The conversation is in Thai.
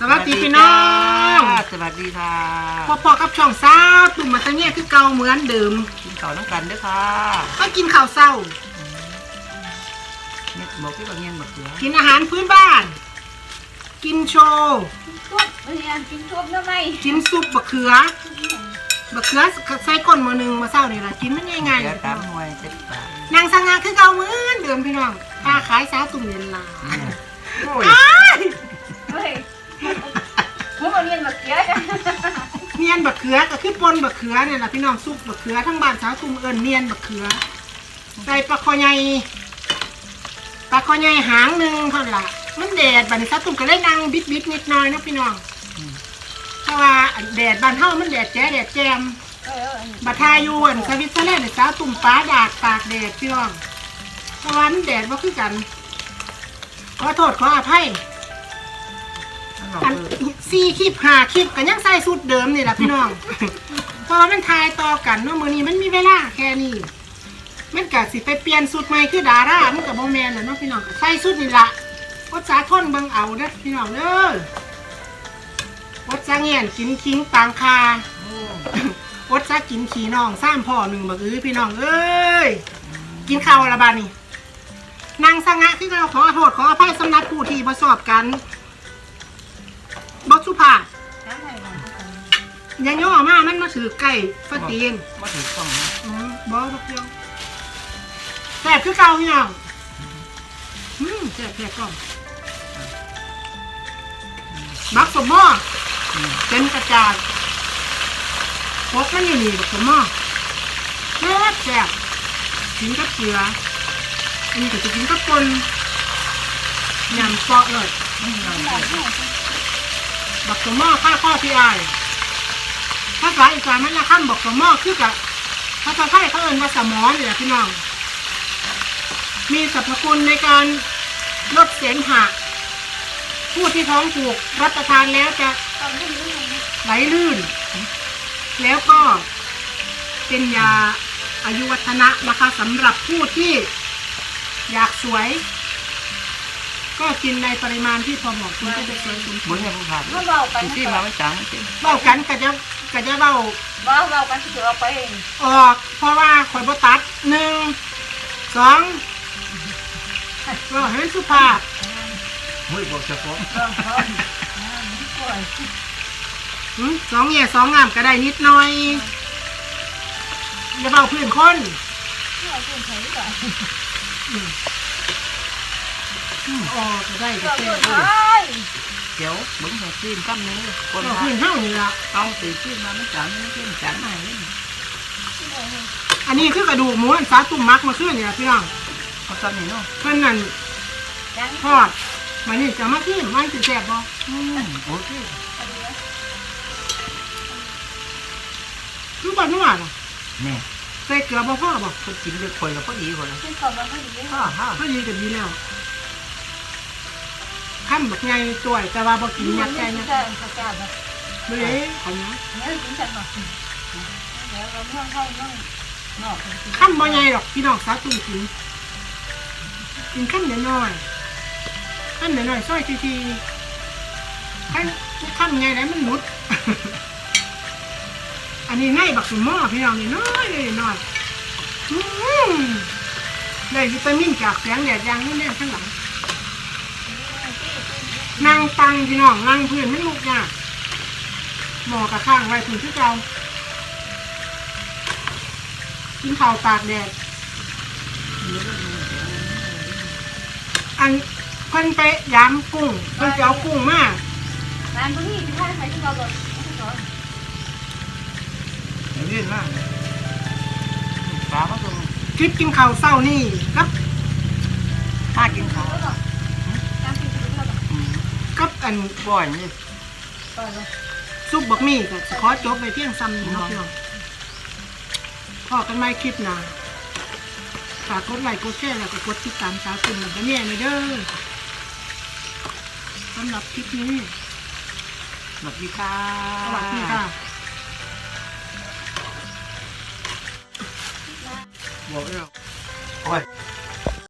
สวัสดีพี่น้องสวัสดีค่ะพอพอกับช่องสาวตุ่มมาตั้งเนี่ยคือเก่าเหมือนเดิมกินข้าวน้ำกันเด้วยค่ะก็กินข้าวเศร้าเนี่ยบอกที่บางเงี้ยบอกเสือกินอาหารพื้นบ้าน กินโชว์ทุบเรียนกินทุบทำไมกินซุปบะเขือบะเขือใส่ก้นมือหนึ่งมาเศร้านี่แหละกินมันง่ายเสือตามหน่วยเจ็ดบาทๆนางสังงาคือเก่าเหมือนเดิมพี่น้องค้าขายสาวตุ่มเรียนลาโอ้ย อ้ายเฮ้ยผมมาเรียนมาเกียจ้ะเนียนบะเขือก็คือปนบะเขือเนี่ยแหละพี่น้องซุปบะเขือทั้งบ้านสาวตุ่มเอิญเนียนบะเขือใส่ปลาคอใหญ่ปลาคอใหญ่หางหนึ่งเท่านั้นละมันแดดบัดนี้สาวตุ่มก็เลยนั่งบิดบิดๆนิดหน่อยนะพี่น้องเพราะว่าแดดบ้านเฮามันแดดแจ๊แดดแจมเออเออบัดทาอยู่อันสวิตเซอร์แลนด์เนี่ยสาวตุ่มฟ้าดากตากแดดพี่น้องเพราะว่ามันแดดว่าคือกันขอโทษขออภัยนั่นบ อกอันคือสี่คลิปห้าคลิปก็ยังใส่สุดเดิมนี่แหละพี่น้อง เพราะว่ามันทายต่อกันเนาะมื้อนี้มันมีเวลาแค่นี้ มันก็สิไปเปลี่ยนสุดใหม่คือดารามันก็บ่แม่นแหละเนาะพี่น้องก็ใส่สุดนี่ล่ะวัดสาทนเบิ่งเอาเด้อพี่น้องเด้อวัดสาเงียนกินคิงตางคาโอ้อดซะกินขี่น้องสามพ่อหนึ่งบักอื้อพี่น้องเอ้ยกินข้าวละบาดนี่นางสังะคือเราขอโทษขออภัยสำหรับผู้ที่ประสอบกัน บสุภาพน้ำไทยก่อนอยังย่อมามันมาถือไก่ฟาตีนมาถึงต้องนะอืมบอบักเดียวแซ่บคือเก่าพี่น้องอืมแซ่บแซ่บก่อนบักสมหม้ออืมเป็นกระจาดพกมันอยู่นี่บักสมหม้อแซ่บแซ่บกินกับเกลืออันนี้ก็จะกินกับปนยำเปาะเลย บักสมอข้าข้อพี่อายภาษาอีสานมันละคำบักสมอคือกับภาษาไทยเขาเอิ้นว่าสมอนี่แหละพี่น้อง มีสรรพคุณในการลดเสมหะผู้ที่ท้องผูกรับประทานแล้วจะไงไหลลื่น แล้วก็เป็นยาอายุวัฒนะนะคะสำหรับผู้ที่อยากสวย ก็กินในปริมาณที่พอเหมาะคุณก็จะสวยสมบุบูญรณ์เนี่ยผู้ขาดมาเบากันที่มาไม่จังไม่จริงเบ้ากันก็จะก็จะเบ้าเบาเบากันถือเอาไปเองออกเพราะว่าข่อยบ่ตัดหนึ่งสองก็ให้มันสุภาพเฮ้ยบอกจะฟ้องเออเออป่วยหืมสองแง่สองงามก็ได้นิดหน่อยอย่าเบ้าพื้นคนที่เราคุณใช้ก่อน ออก็ได้ก็เราแค่คุณเบ้าใช้เดี๋ยวบึ้งหัวซีนกั้มนี้คนเบ้ามาพื้นเท่านี้ละเอาตีซีนมาไม่จังไม่เล่นจังไหนอันนี้คือกระดูกหมูอันสาตุ่มมักมาขึ้นเนี่ยพี่น้องเอาตอนนี้เนาะเพื่อนนั่นทอดมานี่จะมาขึ้นมันจะแซ่บบ่อืมโอเคคือบ่นัวล่ะแม่ใส่เกลือบ่พ่อบ่ก็กินเด้วยคนแล้วก็ดีคนละขึ้นก่อดีฮ่าฮ่าพอดีก็ดีแล้ว ขั้นบักใหญ่วยแต่ว่าบ่กินยัดใจนะนะจะประกาศแบบเด้อขอนะเนี่ยกินจังหน่อยเดี๋ยวเราเมื่อเข้านั่งนอกขั้นบ่ใหญ่หรอกพี่น้องสาตุ่มกินกินขั้นน้อยๆขั้นน้อยซอยทีๆขั้นขั้นใหญ่ไหนมันหนุด อันนี้ให้บักสมหม้อพี่น้องนี่น้อยเลยน้อยได้วิตามินจากแสงแดดยางนี่แน่ข้างหลัง นั่งตังพี่น้องนั่งพื้นไม่ลุกยากหมอกระข้างไว้พื้นที่เรากินข้าวตากแดดอันเพิ่นไปย้ำกุ้งเพิ่นจะเอากุ้งมาร้านพวกนี้ที่ท่านใช้ที่เราหลดเดี๋ยวยื่นมากปลาก็ตรงคลิปกินข้าวเศร้านี่ครับถ้ากินข้าว การกินคือเรา อืม กับ อันบ่อยนี่เปิดเลยซุปบักมี่ก็สิขอจบไปเพียงซ้ำนี้เนาะพี่น้องพอกันไม่คลิปหนะฝากกดไลค์กดแชร์แล้วก็กดติดตามสาวกลุ่มหนึ่งกันเนี่ยเลยเด้อสำหรับคลิปนี้สวัสดีค่ะสวัสดีค่ะบอกเลยโอ้ย